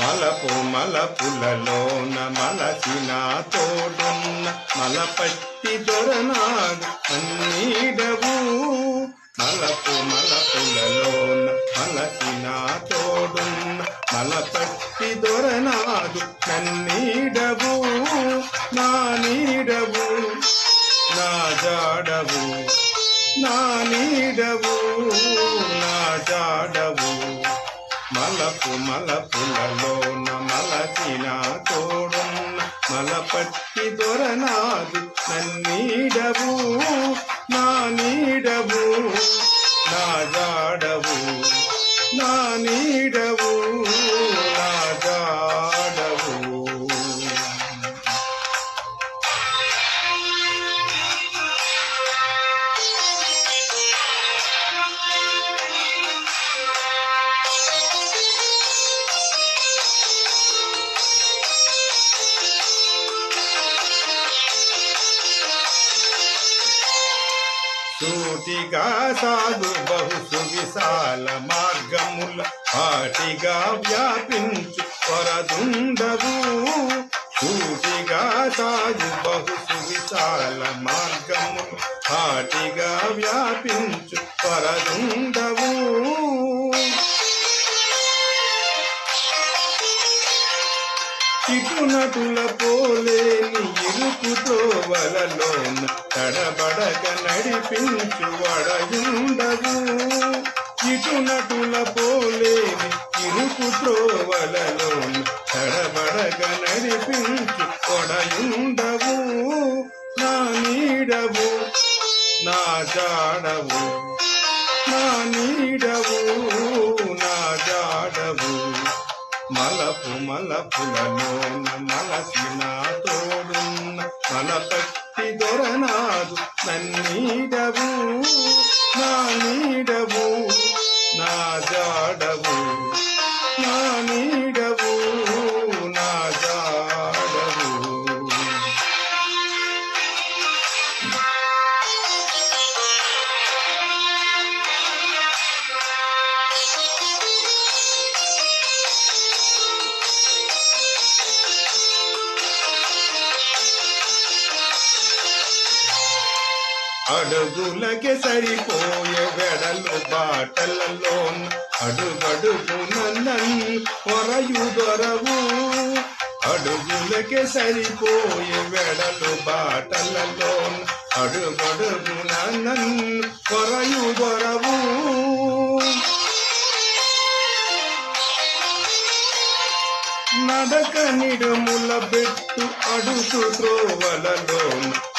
మలపు మలపులలోన మలసిన తోడున్న మలపట్టి దొరనాడు అన్నీడవు. మలపు మలపులలోన మలసిన తోడున్న మలపట్టి దొరనాడు నన్నీడవు. నా నీడవు నా జాడవు నా నీడవు నా జాడవు. మలపు మలపులలోన మలచిన తోడున్న మలపట్టి దొరనాదు నన్నీడవు నా నీడవు నా జాడవు నా నీడవు. సూటిగా సాగు బహు సువిశాల మార్గముల. పాటిగా వ్యాపించు కొరదుండవు సూటిగా సాగు బహు సువిశాల మార్గముల. పాటిగా వ్యాపించు పొరదుండవు చిటు నటుల పోలే ఇరుకుతో వలలోన తడబడక నడిపించు వడయుండవు నటుల పోలేని ఇరుకుతో వలలోన తడబడక నడిపించు వడయుండవు నా నీడవు నా జాడవు నా నీడవు నా జాడవు మలపు మలపులలోన మలసిన తోడున్న మలపట్టి దొరనాదు నన్నీడవు నా నీడవు నా జాడవు. అడుగులకి సరిపోయే వెడలు బాటలలో అడుగడుగున నన్ను పొరయు దొరవు అడుగులకి సరిపోయే వెడలు బాటలలో అడుగడుగున నన్ను పొరయు దొరవు నడక నిడుముల పెట్టు అడుసు త్రోవలలో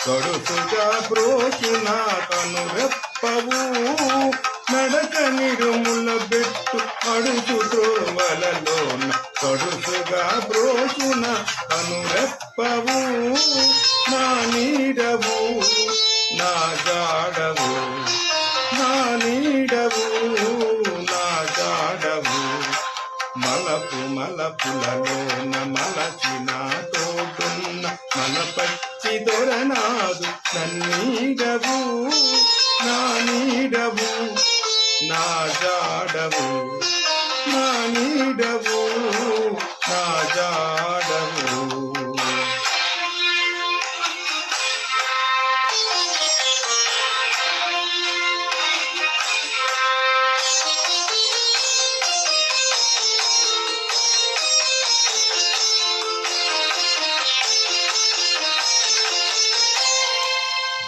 గడుసుగా బ్రోచున తను రెప్పవు. నడక నిడుముల పెట్టు అడుసు త్రోవలలో గడుసుగా బ్రోచున తను రెప్పవు. నా నీడవు నా జాడవు నా నీడవు నా జాడవు. మలపు మలపులలోన మలచిన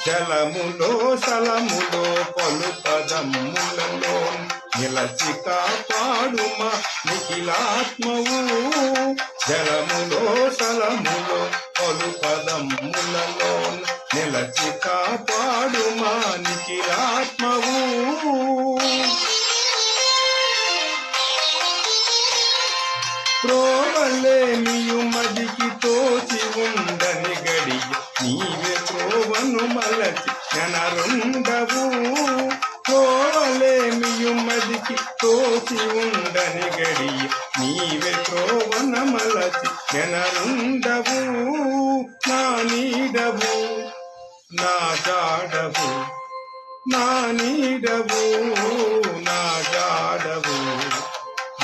జలములో సలములో పలు పదములలో నిలచి కాపాడుమ నిఖిలాత్మవు. జలములో సలములో పలు పదములలో నిలచి కాపాడుమా నిఖిలాత్మవు. త్రోవలేమియు మదికితో ఉండని గడి నీవే త్రోవన మలచి జనరుండవు నా నీడవు నా జాడవు నా నీడవు నా జాడవు.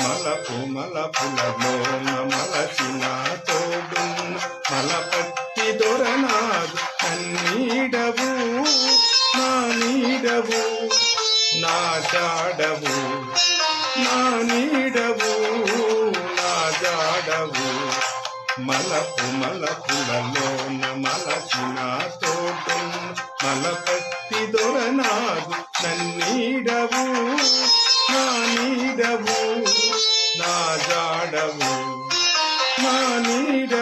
మలపు మలపులలోన మలచిన తోడున్న మలపట్టి దొరనాదు నన్నీడవు నా నీడవు నా జాడవు. నా నీడవు నా జాడవు. మలపు మలపులలోన మలచిన తోటం మలపత్తి దొరనాదు నన్నీడవు నా నీడవు నా జాడవు. నా నీడవు